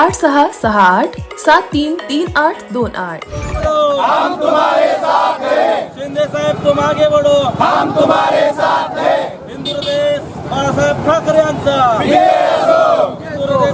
आठ सहा सहा आठ सात तीन तीन आठ दोन आठ. शिंदे साहेब तुम आगे बढ़ो। हम तुम्हारे साथ हैं। हिंदू बाळासाहेब ठाकरे यांचा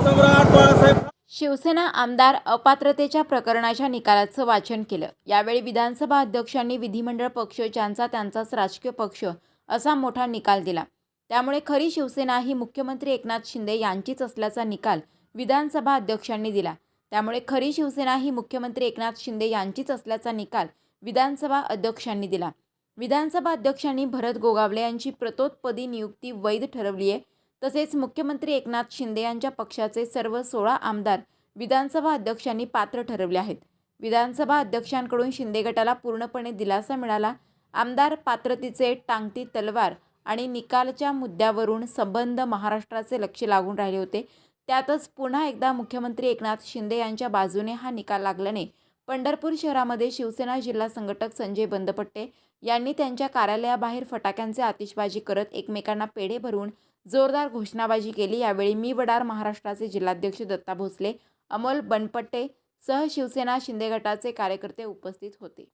सम्राट बाळासाहेब शिवसेना आमदार अपात्रतेच्या प्रकरणाच्या निकालाचं वाचन केलं. यावेळी विधानसभा अध्यक्षांनी विधिमंडळ पक्ष ज्यांचा त्यांचाच राजकीय पक्ष असा मोठा निकाल दिला. त्यामुळे खरी शिवसेना ही मुख्यमंत्री एकनाथ शिंदे यांचीच असल्याचा निकाल विधानसभा अध्यक्षांनी दिला. त्यामुळे खरी शिवसेना ही मुख्यमंत्री एकनाथ शिंदे यांचीच असल्याचा निकाल विधानसभा अध्यक्षांनी दिला. विधानसभा अध्यक्षांनी भरत गोगावले यांची प्रतोत्पदी नियुक्ती वैध ठरवली आहे. तसेच मुख्यमंत्री एकनाथ शिंदे यांच्या पक्षाचे सर्व सोळा आमदार विधानसभा अध्यक्षांनी पात्र ठरवले आहेत. विधानसभा अध्यक्षांकडून शिंदे गटाला पूर्णपणे दिलासा मिळाला. आमदार पात्रतेचे टांगती तलवार आणि निकालच्या मुद्द्यावरून संबंध महाराष्ट्राचे लक्ष लागून राहिले होते. त्यातच पुन्हा एकदा मुख्यमंत्री एकनाथ शिंदे यांच्या बाजूने हा निकाल लागल्याने पंढरपूर शहरामध्ये शिवसेना जिल्हा संघटक संजय बंदपट्टे यांनी त्यांच्या कार्यालयाबाहेर फटाक्यांचे आतिषबाजी करत एकमेकांना पेढे भरून जोरदार घोषणाबाजी केली. यावेळी मी वडार महाराष्ट्राचे जिल्हाध्यक्ष दत्ता भोसले अमोल बनपट्टे सह शिवसेना शिंदे गटाचे कार्यकर्ते उपस्थित होते.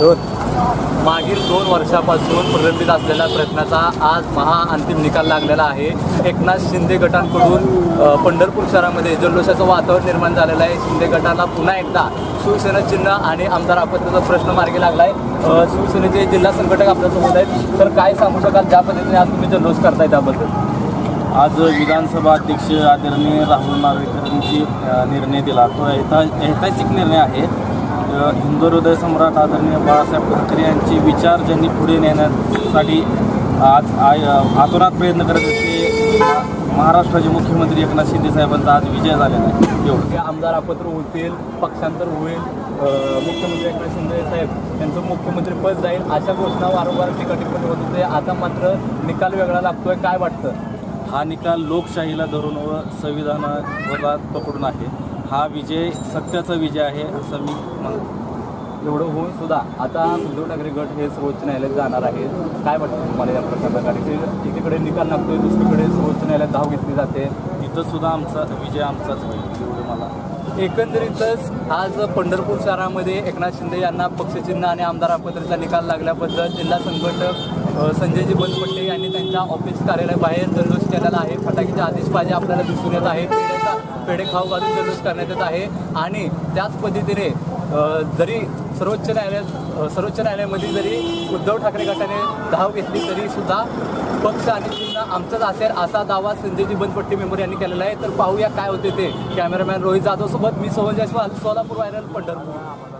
मागील दोन वर्षापासून प्रलंबित असलेल्या प्रश्नाचा आज महा अंतिम निकाल लागलेला आहे. एकनाथ शिंदे गटांकडून पंढरपूर शहरामध्ये जल्लोषाचं वातावरण निर्माण झालेलं आहे. शिंदे गटाला पुन्हा एकदा शिवसेना चिन्ह आणि आमदार आपत्तीचा प्रश्न मार्गी लागला आहे शिवसेनेचे जिल्हा संघटक आपल्यासोबत आहेत. तर काय सांगू शकाल? ज्या पद्धतीने आज तुम्ही जल्लोष करताय त्याबद्दल. आज विधानसभा अध्यक्ष आदरणीय राहुल नार्वेकरांची निर्णय दिला. तो ऐतिहासिक निर्णय आहे. हिंदू हृदय सम्राट आदरणीय बाळासाहेब ठाकरे यांचे विचार ज्यांनी पुढे नेण्यासाठी आज आय आतोनात प्रयत्न करत असते महाराष्ट्राचे मुख्यमंत्री एकनाथ शिंदे साहेबांचा आज विजय झालेला आहे. एवढं. आमदार अपत्र होतील पक्षांतर होईल मुख्यमंत्री एकनाथ शिंदे साहेब यांचं मुख्यमंत्री पद जाईल अशा घोषणा वारंवार टीका टिप्पणी होत होते. आता मात्र निकाल वेगळा लागतोय. काय वाटतं? हा निकाल लोकशाहीला धरून व संविधानाला पकडून आहे. हा विजय सत्याचा विजय आहे असं मी म्हणतो एवढं होऊन सुद्धा आता उद्धव ठाकरे गट हे सर्वोच्च न्यायालयात जाणार आहे. काय वाटतं तुम्हाला या प्रकरणाकडे की एकीकडे निकाल लागतोय दुसरीकडे सर्वोच्च न्यायालयात धाव घेतली जाते. तिथं सुद्धा आमचा विजय आमचाच होईल. एवढं मला एकंदरीतच आज पंढरपूर शहरामध्ये एकनाथ शिंदे यांना पक्षचिन्ह आणि आमदार आपत्तीचा निकाल लागल्याबद्दल जिल्हा संघटक संजयजी बनपट्टे यांनी त्यांच्या ऑफिस कार्यालयाबाहेर जल्लोष केलेला आहे. फटाक्याचे पाहिजे आपल्याला दिसून येत आहे. पेढे खाऊ घालून जल्लोष करण्यात येत आहे. आणि त्याच पद्धतीने जरी सर्वोच्च न्यायालयात सर्वोच्च न्यायालयामध्ये जरी उद्धव ठाकरे गटाने धाव घेतली तरी सुद्धा पक्ष आणि चिन्ह आमचाच असेल असा दावा संजयजी बनपट्टी मेंबर यांनी केलेला आहे. तर पाहूया काय होते ते. कॅमेरामॅन रोहित जाधव सोबत मी सोहन जयस्वाल सोलापूर व्हायरल पंढरपूर.